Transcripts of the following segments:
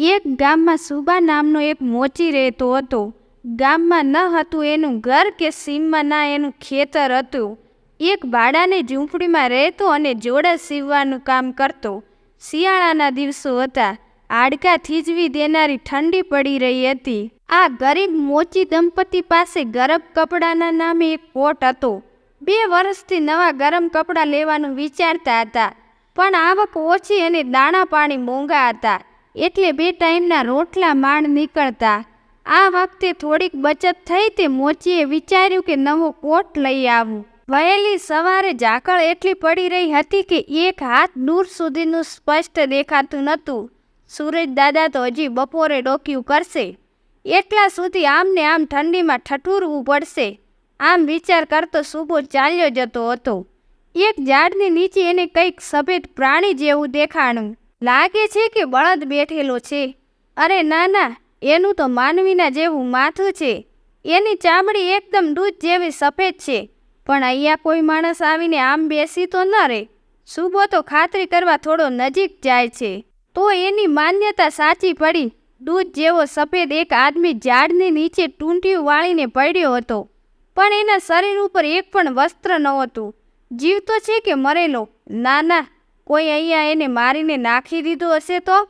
એક ગામમાં સુબા નામનો એક મોચી રહેતો હતો. ગામમાં ન હતું એનું ઘર કે સીમમાં ના એનું ખેતર હતું. એક બાળાને ઝૂંપડીમાં રહેતો અને જોડા સીવવાનું કામ કરતો. શિયાળાના દિવસો હતા. હાડકા થીજવી દેનારી ઠંડી પડી રહી હતી. આ ગરીબ મોચી દંપતી પાસે ગરમ કપડાના નામે એક કોટ હતો. બે વર્ષથી નવા ગરમ કપડાં લેવાનું વિચારતા હતા. પણ આવક ઓછી અને દાણા પાણી મોંઘા હતા. એટલે બે ટાઈમના રોટલા માંડ નીકળતા. આ વખતે થોડીક બચત થઈ તે મોચીએ વિચાર્યું કે નવો કોટ લઈ આવું. વહેલી સવારે ઝાકળ એટલી પડી રહી હતી કે એક હાથ દૂર સુધીનું સ્પષ્ટ દેખાતું નહોતું. સૂરજ દાદા તો હજી બપોરે ડોક્યું કરશે. એટલા સુધી આમને આમ ઠંડીમાં ઠઠુરવું પડશે. આમ વિચાર કરતો સુબો ચાલ્યો જતો હતો. એક ઝાડની નીચે એને કંઈક સફેદ પ્રાણી જેવું દેખાણું. લાગે છે કે બળદ બેઠેલો છે. અરે ના ના, એનું તો માનવીના જેવું માથું છે. એની ચામડી એકદમ દૂધ જેવી સફેદ છે. પણ અહીંયા કોઈ માણસ આવીને આમ બેસી તો ન રહે. સુબો તો ખાતરી કરવા થોડો નજીક જાય છે. તો એની માન્યતા સાચી પડી. દૂધ જેવો સફેદ એક આદમી ઝાડની નીચે ટૂંટિયું વાળીને પડ્યો હતો. પણ એના શરીર ઉપર એક પણ વસ્ત્ર નહોતું. જીવતો છે કે મરેલો. ના ના કોઈ અહીંયા એને મારીને નાખી દીધો હશે તો?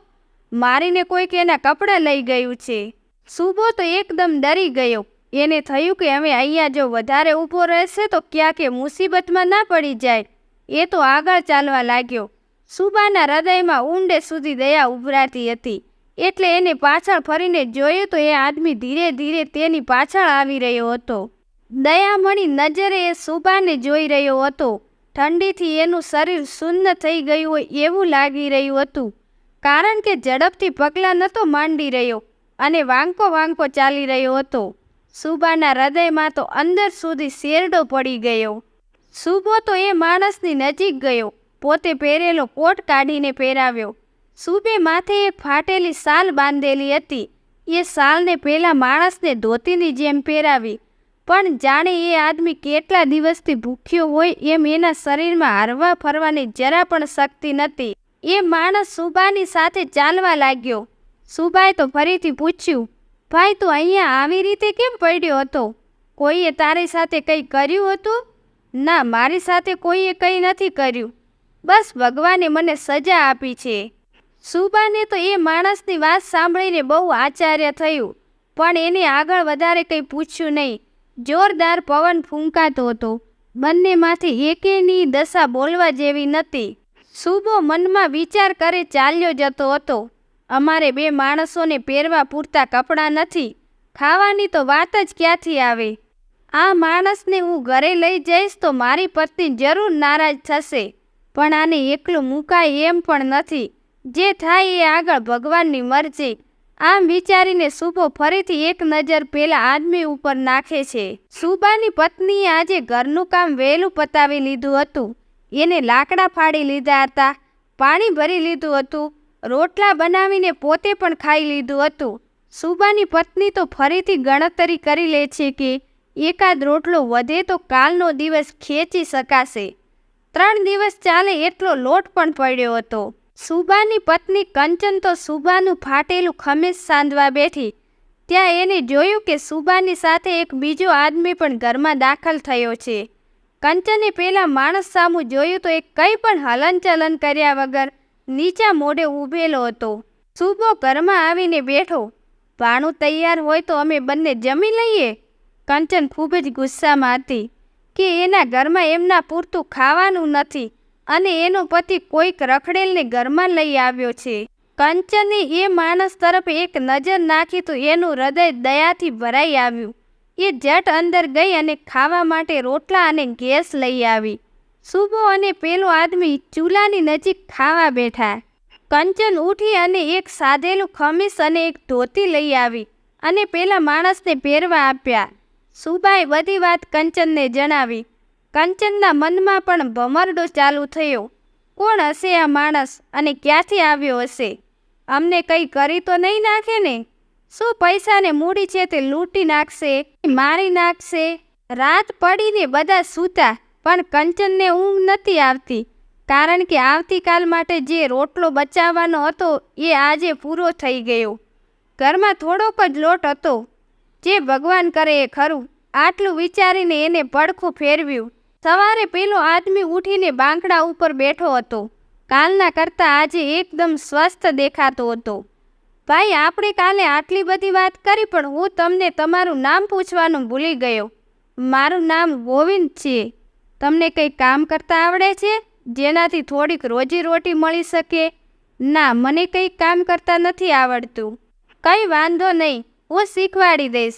મારીને કોઈક એના કપડાં લઈ ગયું છે. સુબો તો એકદમ ડરી ગયો. એને થયું કે હવે અહીંયા જો વધારે ઊભો રહેશે તો ક્યાંક મુસીબતમાં ના પડી જાય. એ તો આગળ ચાલવા લાગ્યો. સુબાના હૃદયમાં ઊંડે સુધી દયા ઉભરાતી હતી. એટલે એને પાછળ ફરીને જોયું તો એ આદમી ધીરે ધીરે તેની પાછળ આવી રહ્યો હતો. દયામણી નજરે એ સુબાને જોઈ રહ્યો હતો. ઠંડીથી એનું શરીર શૂન્ય થઈ ગયું હોય એવું લાગી રહ્યું હતું. કારણ કે ઝડપથી પગલાં નહોતો માંડી રહ્યો અને વાંકો વાંકો ચાલી રહ્યો હતો. સુબાના હૃદયમાં તો અંદર સુધી શેરડો પડી ગયો. સુબો તો એ માણસની નજીક ગયો. પોતે પહેરેલો કોટ કાઢીને પહેરાવ્યો. સુબે માથે એક ફાટેલી શાલ બાંધેલી હતી. એ શાલને પહેલાં માણસને ધોતીની જેમ પહેરાવી પણ જાણે એ આદમી કેટલા દિવસથી ભૂખ્યો હોય એમ એના શરીરમાં હરવા ફરવાની જરા પણ શક્તિ નથી એ માણસ સુબાની સાથે ચાલવા લાગ્યો. સુબાએ તો ફરીથી પૂછ્યું, ભાઈ, તું અહીંયા આવી રીતે કેમ પડ્યો હતો? કોઈએ તારી સાથે કંઈ કર્યું હતું? ના, મારી સાથે કોઈએ કંઈ નથી કર્યું. બસ ભગવાને મને સજા આપી છે. સુબાને તો એ માણસની વાત સાંભળીને બહુ આચાર્ય થયું, પણ એને આગળ વધારે કંઈ પૂછ્યું નહીં. જોરદાર પવન ફૂંકાતો હતો. બંનેમાંથી એકેની દશા બોલવા જેવી નથી સુબો મનમાં વિચાર કરે ચાલ્યો જતો હતો. અમારે બે માણસોને પહેરવા પૂરતા કપડાં નથી. ખાવાની તો વાત જ ક્યાંથી આવે? આ માણસને હું ઘરે લઈ જઈશ તો મારી પત્ની જરૂર નારાજ થશે. પણ આને એકલું મુકાય એમ પણ નથી. જે થાય એ આગળ ભગવાનની મરજી. આમ વિચારીને સુબો ફરીથી એક નજર પેલા આદમી ઉપર નાખે છે. સુબાની પત્નીએ આજે ઘરનું કામ વહેલું પતાવી લીધું હતું. એને લાકડા ફાડી લીધા હતા, પાણી ભરી લીધું હતું, રોટલા બનાવીને પોતે પણ ખાઈ લીધું હતું. સુબાની પત્ની તો ફરીથી ગણતરી કરી લે છે કે એકાદ રોટલો વધે તો કાલનો દિવસ ખેંચી શકાશે. ત્રણ દિવસ ચાલે એટલો લોટ પણ પડ્યો હતો. સુબાની પત્ની કંચન તો સુબાનું ફાટેલું ખમીસ સાંધવા બેઠી. ત્યાં એને જોયું કે સુબાની સાથે એક બીજો આદમી પણ ઘરમાં દાખલ થયો છે. કંચને પહેલાં માણસ સામું જોયું તો એ કંઈ પણ હલનચલન કર્યા વગર નીચા મોઢે ઊભેલો હતો. સુબો ઘરમાં આવીને બેઠો. ભાણું તૈયાર હોય તો અમે બંને જમી લઈએ? કંચન ખૂબ જ ગુસ્સામાં હતી કે એના ઘરમાં એમના પૂરતું ખાવાનું નથી. અને એનો પતિ કોઈક રખડેલને ઘરમાં લઈ આવ્યો છે. કંચને એ માણસ તરફ એક નજર નાખી તો એનું હૃદય દયાથી ભરાઈ આવ્યું. એ જટ અંદર ગઈ અને ખાવા માટે રોટલા અને ગેસ લઈ આવી. સુબો અને પેલો આદમી ચૂલાની નજીક ખાવા બેઠા. કંચન ઉઠી અને એક સાધેલું ખમીસ અને એક ધોતી લઈ આવી અને પેલા માણસને પહેરવા આપ્યા. સુબાએ બધી વાત કંચનને જણાવી. કંચનના મનમાં પણ ભમરડો ચાલુ થયો. કોણ હશે આ માણસ અને ક્યાંથી આવ્યો હશે? અમને કંઈ કરી તો નહીં નાખે ને? શું પૈસાને મૂડી છે તે લૂંટી નાખશે, મારી નાખશે? રાત પડીને બધા સૂતા, પણ કંચનને ઊંઘ નથી આવતી. કારણ કે આવતીકાલ માટે જે રોટલો બચાવવાનો હતો એ આજે પૂરો થઈ ગયો. ઘરમાં થોડોક જ લોટ હતો. જે ભગવાન કરે એ ખરું. આટલું વિચારીને એને પડખું ફેરવ્યું. સવારે પેલો આદમી ઉઠીને બાંકડા ઉપર બેઠો હતો. કાલના કરતાં આજે એકદમ સ્વસ્થ દેખાતો હતો. ભાઈ, આપણે કાલે આટલી બધી વાત કરી, પણ હું તમને તમારું નામ પૂછવાનું ભૂલી ગયો. મારું નામ ગોવિંદ છે. તમને કંઈ કામ કરતા આવડે છે? જેનાથી થોડીક રોજી રોટી મળી શકે? ના, મને કંઈ કામ કરતા નથી આવડતું. કંઈ વાંધો નહીં, હું શીખવાડી દઈશ.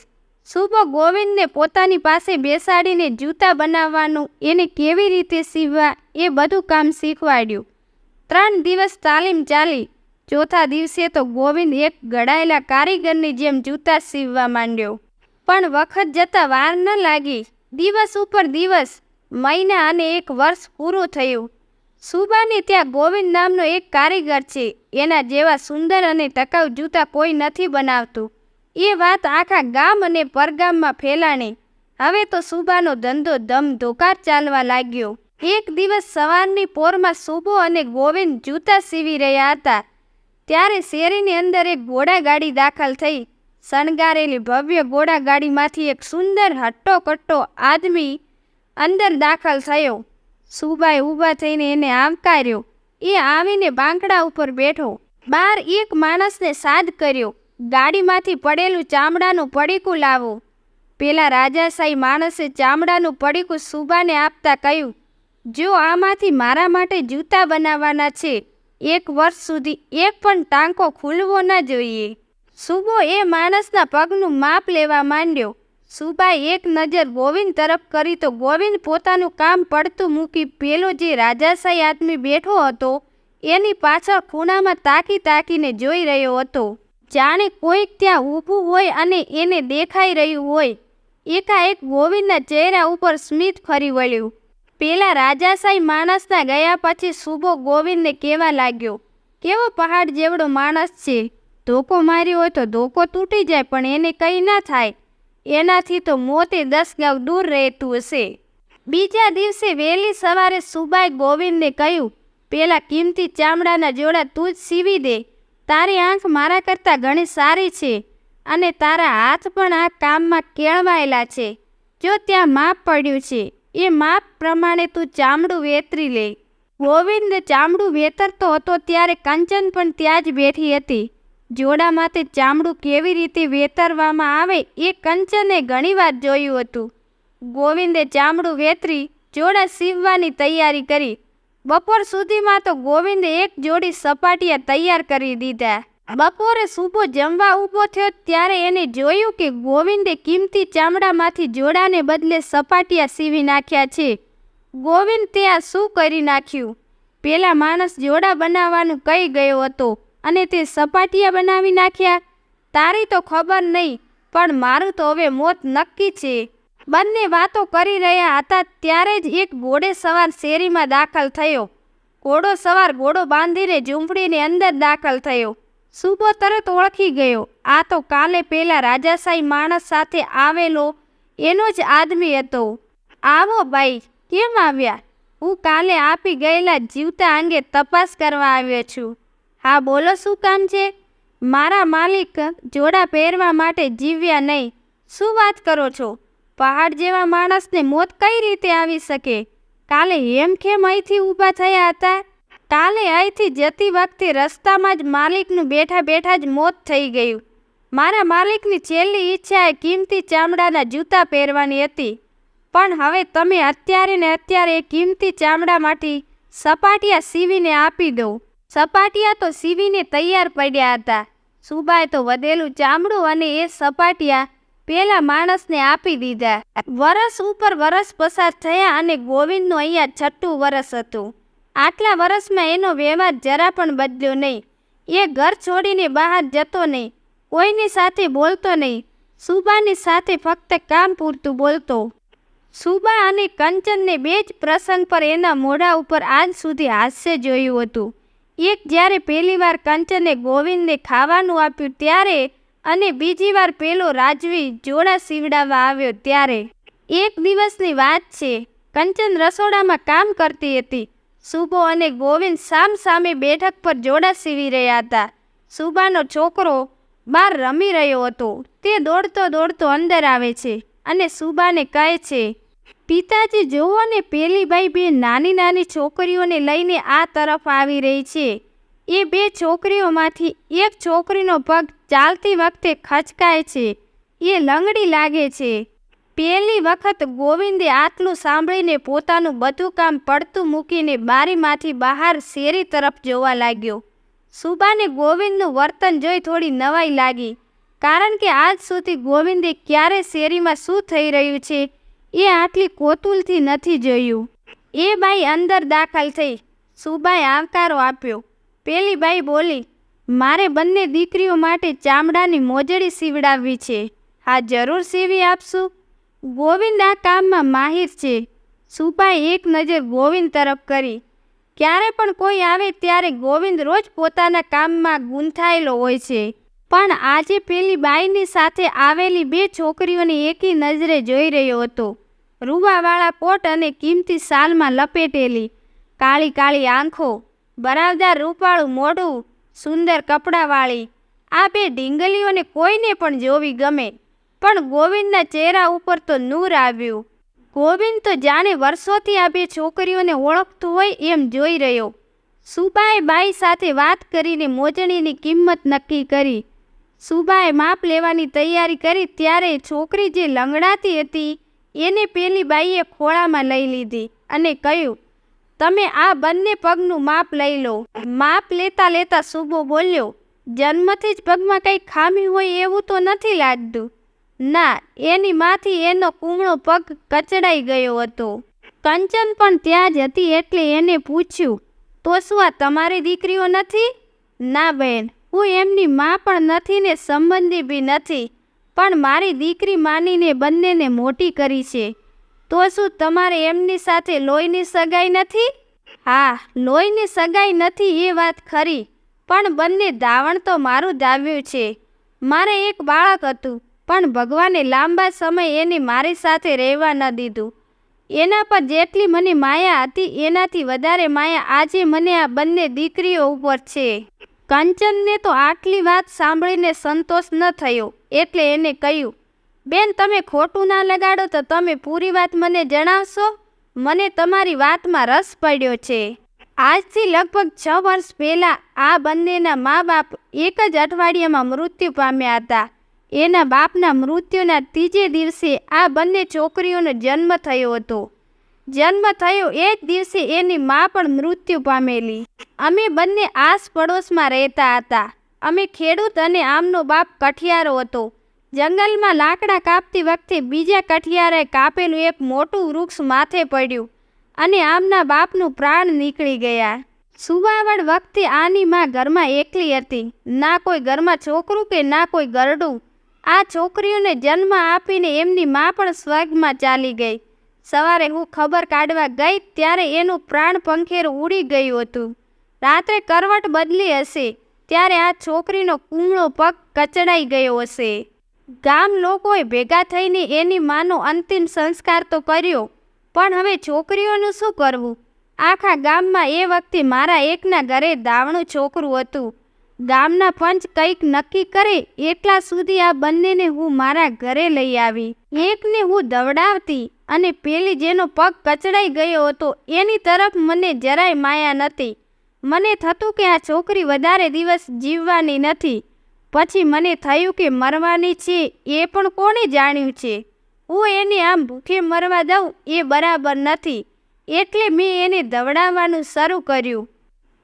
સુબો ગોવિંદને પોતાની પાસે બેસાડીને જૂતા બનાવવાનું એને કેવી રીતે સીવવા એ બધું કામ શીખવાડ્યું. ત્રણ દિવસ તાલીમ ચાલી. ચોથા દિવસે તો ગોવિંદ એક ગળાયેલા કારીગરની જેમ જૂતા સીવવા માંડ્યો. પણ વખત જતાં વાર ન લાગી. દિવસ ઉપર દિવસ, મહિના અને એક વર્ષ પૂરું થયું. સુબાની ત્યાં ગોવિંદ નામનો એક કારીગર છે. એના જેવા સુંદર અને ટકાઉ જૂતા કોઈ નથી બનાવતું. એ વાત આખા ગામ અને પરગામમાં ફેલાણી. હવે તો સુબાનો ધંધો ધમ ધોકાર ચાલવા લાગ્યો. એક દિવસ સવારની પોરમાં સુબો અને ગોવિંદ જૂતા સીવી રહ્યા હતા. ત્યારે શેરીની અંદર એક ઘોડાગાડી દાખલ થઈ. શણગારેલી ભવ્ય ઘોડાગાડીમાંથી એક સુંદર હટ્ટો કટ્ટો આદમી અંદર દાખલ થયો. સુબાએ ઊભા થઈને એને આવકાર્યો. એ આવીને બાંકડા ઉપર બેઠો. બાર એક માણસને સાદ કર્યો. ગાડીમાંથી પડેલું ચામડાનું પડીકું લાવો. પેલા રાજાશાહી માણસે ચામડાનું પડીકું સુબાને આપતા કહ્યું, જો આમાંથી મારા માટે જૂતા બનાવવાના છે, એક વર્ષ સુધી એક પણ ટાંકો ખુલવો ન જોઈએ. સુબો એ માણસના પગનું માપ લેવા માંડ્યો. સુબાએ એક નજર ગોવિંદ તરફ કરી તો ગોવિંદ પોતાનું કામ પડતું મૂકી પેલો જે રાજાશાહી આદમી બેઠો હતો, એની પાછળ ખૂણામાં તાકી તાકીને જોઈ રહ્યો હતો. જાણે કોઈક ત્યાં ઊભું હોય અને એને દેખાઈ રહ્યું હોય. એકાએક ગોવિંદના ચહેરા ઉપર સ્મિત ફરી વળ્યું. પેલા રાજાશાહી માણસના ગયા પછી સુબો ગોવિંદને કહેવા લાગ્યો, કેવો પહાડ જેવડો માણસ છે. ધોકો માર્યો હોય તો ધોકો તૂટી જાય, પણ એને કંઈ ના થાય. એનાથી તો મોતે દસ ગાંવ દૂર રહેતું હશે. બીજા દિવસે વહેલી સવારે સુબાઈ ગોવિંદને કહ્યું, પેલા કિંમતી ચામડાના જોડા તું જ સીવી દે. તારી આંખ મારા કરતાં ઘણી સારી છે અને તારા હાથ પણ આ કામમાં કેળવાયેલા છે. જો ત્યાં માપ પડ્યું છે, એ માપ પ્રમાણે તું ચામડું વેતરી લે. ગોવિંદ ચામડું વેતરતો હતો ત્યારે કંચન પણ ત્યાં જ બેઠી હતી. જોડામાંથી ચામડું કેવી રીતે વેતરવામાં આવે એ કંચને ઘણીવાર જોયું હતું. ગોવિંદે ચામડું વેતરી જોડા સીવવાની તૈયારી કરી. બપોર સુધીમાં તો ગોવિંદે એક જોડી સપાટિયા તૈયાર કરી દીધા. બપોરે સુબો જમવા ઊભો થયો ત્યારે એને જોયું કે ગોવિંદે કિંમતી ચામડામાંથી જોડાને બદલે સપાટિયા સીવી નાખ્યા છે. ગોવિંદ તે આ શું કરી નાખ્યું? પેલા માણસ જોડા બનાવવાનું કહી ગયો હતો અને તે સપાટિયા બનાવી નાખ્યા? તારી તો ખબર નહીં, પણ મારું તો હવે મોત નક્કી છે. બંને વાતો કરી રહ્યા હતા ત્યારે જ એક ઘોડે સવાર શેરીમાં દાખલ થયો. ઘોડો સવાર ઘોડો બાંધીને ઝૂંપડીની અંદર દાખલ થયો. સુબો તરત ઓળખી ગયો. આ તો કાલે પેલા રાજાશાહી માણસ સાથે આવેલો એનો જ આદમી હતો. આવો ભાઈ, કેમ આવ્યા? હું કાલે આપી ગયેલા જીવતા અંગે તપાસ કરવા આવ્યો છું. હા, બોલો, શું કામ છે? મારા માલિક જોડા પહેરવા માટે જીવ્યા નહીં. શું વાત કરો છો? પહાડ જેવા માણસને મોત કઈ રીતે આવી શકે? કાલે હેમખેમ અહીંથી ઊભા થયા હતા. કાલે અહીંથી જતી વખતે રસ્તામાં જ માલિકનું બેઠા બેઠા જ મોત થઈ ગયું. મારા માલિકની છેલ્લી ઈચ્છા એ કિંમતી ચામડાના જૂતા પહેરવાની હતી. પણ હવે તમે અત્યારે ને અત્યારે કિંમતી ચામડામાંથી સપાટિયા સીવીને આપી દો. સપાટિયા તો સીવીને તૈયાર પડ્યા હતા. સુબાએ તો વધેલું ચામડું અને એ સપાટિયા પેલા માણસને આપી દીધા. વરસ ઉપર વરસ પસાર થયા અને ગોવિંદનું અહીંયા છઠ્ઠું વરસ હતું. આટલા વરસમાં એનો વ્યવહાર જરા પણ બદલ્યો નહીં. એ ઘર છોડીને બહાર જતો નહીં. કોઈની સાથે બોલતો નહીં. સુબાની સાથે ફક્ત કામ પૂરતું બોલતો. સુબા અને કંચનને બે જ પ્રસંગ પર એના મોઢા ઉપર આજ સુધી હાસ્ય જોયું હતું. એક જ્યારે પહેલીવાર કંચને ગોવિંદને ખાવાનું આપ્યું ત્યારે અને બીજી વાર પેલો રાજવી જોડા સીવડાવવા આવ્યો ત્યારે. એક દિવસની વાત છે, કંચન રસોડામાં કામ કરતી હતી. સુબો અને ગોવિંદ સામ સામે બેઠક પર જોડા સીવી રહ્યા હતા. સુબાનો છોકરો બહાર રમી રહ્યો હતો. તે દોડતો દોડતો અંદર આવે છે અને સુબાને કહે છે, પિતાજી જુઓ ને, પેલી બાઈ બે નાની નાની છોકરીઓને લઈને આ તરફ આવી રહી છે. એ બે છોકરીઓમાંથી એક છોકરીનો પગ ચાલતી વખતે ખચકાય છે. એ લંગડી લાગે છે. પહેલી વખત ગોવિંદે આટલું સાંભળીને પોતાનું બધું કામ પડતું મૂકીને બારીમાંથી બહાર શેરી તરફ જોવા લાગ્યો. સુબાને ગોવિંદનું વર્તન જોઈ થોડી નવાઈ લાગી. કારણ કે આજ સુધી ગોવિંદે ક્યારે શેરીમાં શું થઈ રહ્યું છે, એ આટલી કોતુલથી નથી જોયું. એ બાઈ અંદર દાખલ થઈ. સુબાએ આવકારો આપ્યો. પેલી બાઈ બોલી, મારે બંને દીકરીઓ માટે ચામડાની મોજડી સીવડાવવી છે. હા, જરૂર સીવી આપશું. ગોવિંદ આ કામમાં માહિર છે. સુપાએ એક નજર ગોવિંદ તરફ કરી. ક્યારે પણ કોઈ આવે ત્યારે ગોવિંદ રોજ પોતાના કામમાં ગૂંથાયેલો હોય છે. પણ આજે પેલી બાઈની સાથે આવેલી બે છોકરીઓને એકી નજરે જોઈ રહ્યો હતો. રૂવાવાળા પોટ અને કિંમતી શાલમાં લપેટેલી. કાળી કાળી આંખો બરાવદાર રૂપાળું મોઢું, સુંદર કપડાવાળી આ બે ઢીંગલીઓને કોઈને પણ જોવી ગમે. પણ ગોવિંદના ચહેરા ઉપર તો નૂર આવ્યું. ગોવિંદ તો જાણે વર્ષોથી આ બે છોકરીઓને ઓળખતું હોય એમ જોઈ રહ્યો. સુબાએ બાઈ સાથે વાત કરીને મોજણીની કિંમત નક્કી કરી. સુબાએ માપ લેવાની તૈયારી કરી ત્યારે છોકરી જે લંગડાતી હતી, એને પેલી બાઈએ ખોળામાં લઈ લીધી અને કહ્યું તમે આ બંને પગનું માપ લઈ લો. માપ લેતા લેતા સુબો બોલ્યો, જન્મથી જ પગમાં કંઈ ખામી હોય એવું તો નથી લાગતું. ના એની માથી એનો કૂમળો પગ કચડાઈ ગયો હતો. કંચન પણ ત્યાં જ હતી એટલે એને પૂછ્યું તો શું આ તમારી દીકરીઓ નથી? ના બહેન હું એમની માં પણ નથી ને સંબંધી બી નથી, પણ મારી દીકરી માનીને બંનેને મોટી કરી છે. તો શું તમારે એમની સાથે લોહીની સગાઈ નથી? હા, લોહીની સગાઈ નથી એ વાત ખરી, પણ બંને દાવણ તો મારું દાવ્યું છે. મારે એક બાળક હતું, પણ ભગવાને લાંબા સમય એને મારી સાથે રહેવા ન દીધું. એના પર જેટલી મને માયા હતી, એનાથી વધારે માયા આજે મને આ બંને દીકરીઓ ઉપર છે. કંચનને તો આટલી વાત સાંભળીને સંતોષ ન થયો, એટલે એને કહ્યું બેન, તમે ખોટું ના લગાડો તો તમે પૂરી વાત મને જણાવશો? મને તમારી વાતમાં રસ પડ્યો છે. આજથી લગભગ છ વર્ષ પહેલાં આ બંનેના મા બાપ એક જ અઠવાડિયામાં મૃત્યુ પામ્યા હતા. એના બાપના મૃત્યુના ત્રીજે દિવસે આ બંને છોકરીઓનો જન્મ થયો હતો. જન્મ થયો એ જ દિવસે એની મા પણ મૃત્યુ પામેલી. અમે બંને આસ પડોશમાં રહેતા હતા. અમે ખેડૂત અને આમનો બાપ કઠિયારો હતો. જંગલમાં લાકડા કાપતી વખતે બીજા કઠિયારે કાપેલું એક મોટું વૃક્ષ માથે પડ્યું અને આમના બાપનું પ્રાણ નીકળી ગયા. સુવાવડ વખતે આની માં ઘરમાં એકલી હતી. ના કોઈ ઘરમાં છોકરું કે ના કોઈ ગરડું. આ છોકરીઓને જન્મ આપીને એમની મા પણ સ્વર્ગમાં ચાલી ગઈ. સવારે હું ખબર કાઢવા ગઈ ત્યારે એનું પ્રાણ પંખેરું ઉડી ગયું હતું. રાત્રે કરવટ બદલી હશે. ત્યારે આ છોકરીનો કૂમળો પગ કચડાઈ ગયો હશે. ગામ લોકોએ ભેગા થઈને એની માનો અંતિમ સંસ્કાર તો કર્યો, પણ હવે છોકરીઓનું શું કરવું? આખા ગામમાં એ વખતે મારા એકના ઘરે દાવણું છોકરું હતું. ગામના પંચ કંઈક નક્કી કરે એટલા સુધી આ બંનેને હું મારા ઘરે લઈ આવી. એકને હું દવડાવતી અને પેલી જેનો પગ કચડાઈ ગયો હતો એની તરફ મને જરાય માયા નથી મને થતું કે આ છોકરી વધારે દિવસ જીવવાની નથી. પછી મને થયું કે મરવાની છે, એ પણ કોણે જાણ્યું છે? હું એને આમ ભૂખે મરવા દઉં, એ બરાબર નથી. એટલે મેં એને દવડાવવાનું શરૂ કર્યું.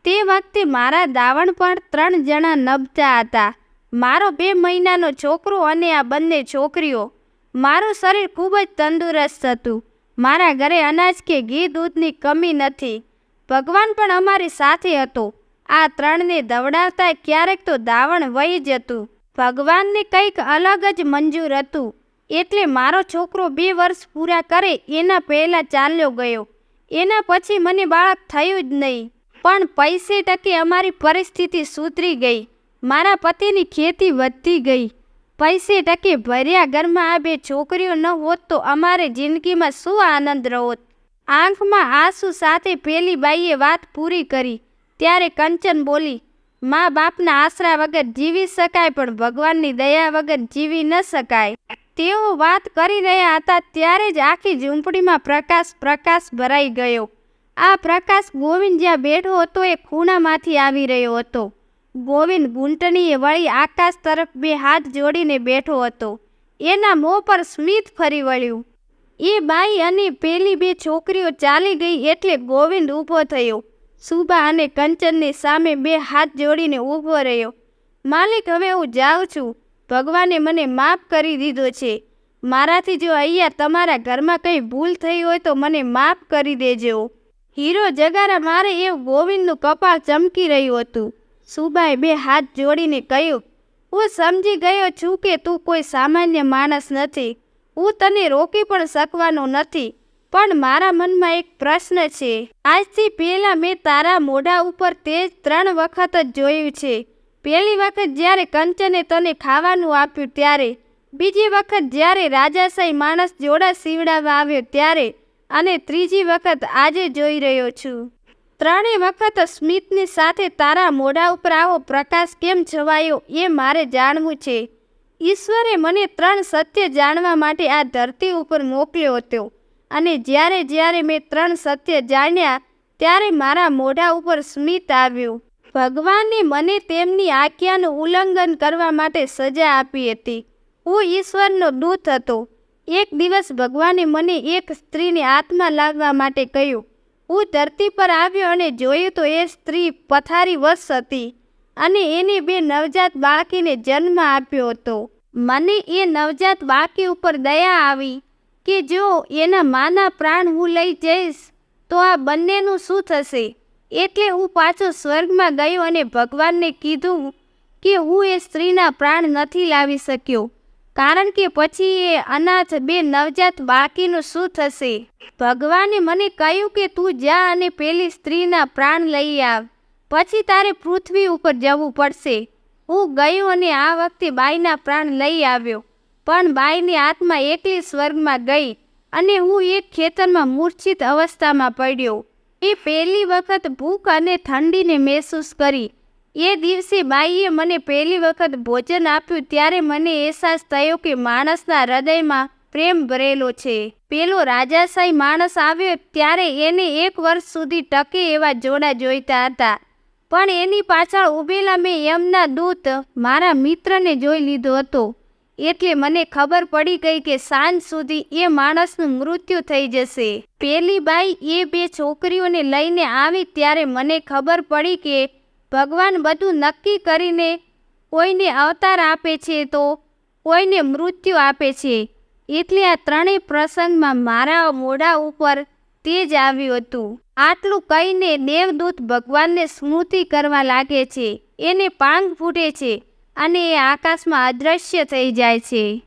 તે વખતે મારા દાવણ પર ત્રણ જણા નભતા હતા. મારો બે મહિનાનો છોકરો અને આ બંને છોકરીઓ. મારું શરીર ખૂબ જ તંદુરસ્ત હતું. મારા ઘરે અનાજ કે ઘી દૂધની કમી નથી. ભગવાન પણ અમારી સાથે હતો. આ ત્રણને દવડાવતા ક્યારેક તો દાવણ વહી જતું. ભગવાનને કંઈક અલગ જ મંજૂર હતું. એટલે મારો છોકરો બે વર્ષ પૂરા કરે એના પહેલાં ચાલ્યો ગયો. એના પછી મને બાળક થયું જ નહીં. પણ પૈસે ટકે અમારી પરિસ્થિતિ સુધરી ગઈ. મારા પતિની ખેતી વધતી ગઈ. પૈસે ટકે ભર્યા ઘરમાં આ બે છોકરીઓ ન હોત તો અમારે જિંદગીમાં શું આનંદ રહોત આંખમાં આંસુ સાથે પેલી બાઈએ વાત પૂરી કરી. ત્યારે કંચન બોલી, મા બાપના આશરા વગર જીવી શકાય, પણ ભગવાનની દયા વગર જીવી ન શકાય. તેઓ વાત કરી રહ્યા હતા ત્યારે જ આખી ઝૂંપડીમાં પ્રકાશ પ્રકાશ ભરાઈ ગયો. આ પ્રકાશ ગોવિંદ જ્યાં બેઠો હતો એ ખૂણામાંથી આવી રહ્યો હતો. ગોવિંદ ઘૂંટણીએ વળી આકાશ તરફ બે હાથ જોડીને બેઠો હતો. એના મોં પર સ્મિત ફરી વળ્યું. એ બાઈ અને પેલી બે છોકરીઓ ચાલી ગઈ એટલે ગોવિંદ ઊભો થયો. સુબા અને કંચનની સામે બે હાથ જોડીને ઊભો રહ્યો. માલિક, હવે હું જાઉં છું. ભગવાને મને માફ કરી દીધો છે. મારાથી જો અહીંયા તમારા ઘરમાં કંઈ ભૂલ થઈ હોય તો મને માફ કરી દેજો. હીરો જગારા, મારે એ ગોવિંદનું કપાળ ચમકી રહ્યું હતું. સુબાએ બે હાથ જોડીને કહ્યું, હું સમજી ગયો છું કે તું કોઈ સામાન્ય માણસ નથી. હું તને રોકી પણ શકવાનો નથી. પણ મારા મનમાં એક પ્રશ્ન છે. આજથી પહેલાં મેં તારા મોઢા ઉપર તે જ ત્રણ વખત જ જોયું છે. પહેલી વખત જ્યારે કંચને તને ખાવાનું આપ્યું ત્યારે, બીજી વખત જ્યારે રાજાશાહી માણસ જોડા સીવડાવવા આવ્યો ત્યારે, અને ત્રીજી વખત આજે જોઈ રહ્યો છું. ત્રણેય વખત સ્મિતની સાથે તારા મોઢા ઉપર આવો પ્રકાશ કેમ છવાયો એ મારે જાણવું છે. ઈશ્વરે મને ત્રણ સત્ય જાણવા માટે આ ધરતી ઉપર મોકલ્યો હતો. અને જ્યારે જ્યારે મેં ત્રણ સત્ય જાણ્યા, ત્યારે મારા મોઢા ઉપર સ્મિત આવ્યું. ભગવાને મને તેમની આજ્ઞાનું ઉલ્લંઘન કરવા માટે સજા આપી હતી. હું ઈશ્વરનો દૂત હતો. એક દિવસ ભગવાને મને એક સ્ત્રીને આત્મા લાવવા માટે કહ્યું, હું ધરતી પર આવ્યો અને જોયું તો એ સ્ત્રી પથારી વશ હતી અને એને બે નવજાત બાળકીને જન્મ આપ્યો હતો. મને એ નવજાત બાળકી ઉપર દયા આવી કે જો એના માના પ્રાણ હું લઈ જઈશ, તો આ બંનેનું શું થશે? એટલે હું પાછો સ્વર્ગમાં ગયો અને ભગવાનને કીધું કે હું એ સ્ત્રીના પ્રાણ નથી લાવી શક્યો, કારણ કે પછી એ અનાથ બે નવજાત બાકીનું શું થશે? ભગવાને મને કહ્યું કે તું જા અને પેલી સ્ત્રીના પ્રાણ લઈ આવ, પછી તારે પૃથ્વી ઉપર જવું પડશે. હું ગયો અને આ વખતે બાઈના પ્રાણ લઈ આવ્યો. પણ બાઈની આત્મા એકલી સ્વર્ગમાં ગઈ અને હું એક ખેતરમાં મૂર્છિત અવસ્થામાં પડ્યો. એ પહેલી વખત ભૂખ અને ઠંડીને મહેસૂસ કરી. એ દિવસે બાઈએ મને પહેલી વખત ભોજન આપ્યું ત્યારે મને અહેસાસ થયો કે માણસના હૃદયમાં પ્રેમ ભરેલો છે. પેલો રાજાશાહી માણસ આવ્યો ત્યારે એને એક વર્ષ સુધી ટકે એવા જોડા જોઈતા હતા. પણ એની પાછળ ઊભેલા મેં એમના દૂત મારા મિત્રને જોઈ લીધો હતો. એટલે મને ખબર પડી ગઈ કે સાંજ સુધી એ માણસનું મૃત્યુ થઈ જશે. પેલી બાઈ એ બે છોકરીઓને લઈને આવી ત્યારે મને ખબર પડી કે ભગવાન બધું નક્કી કરીને કોઈને અવતાર આપે છે તો કોઈને મૃત્યુ આપે છે. એટલે આ ત્રણેય પ્રસંગમાં મારા મોઢા ઉપર તેજ આવ્યું હતું. આટલું કહીને દેવદૂત ભગવાનને સ્મૃતિ કરવા લાગે છે. એને પાંગ ફૂટે છે. અને એ આકાશમાં અદૃશ્ય થઈ જાય છે.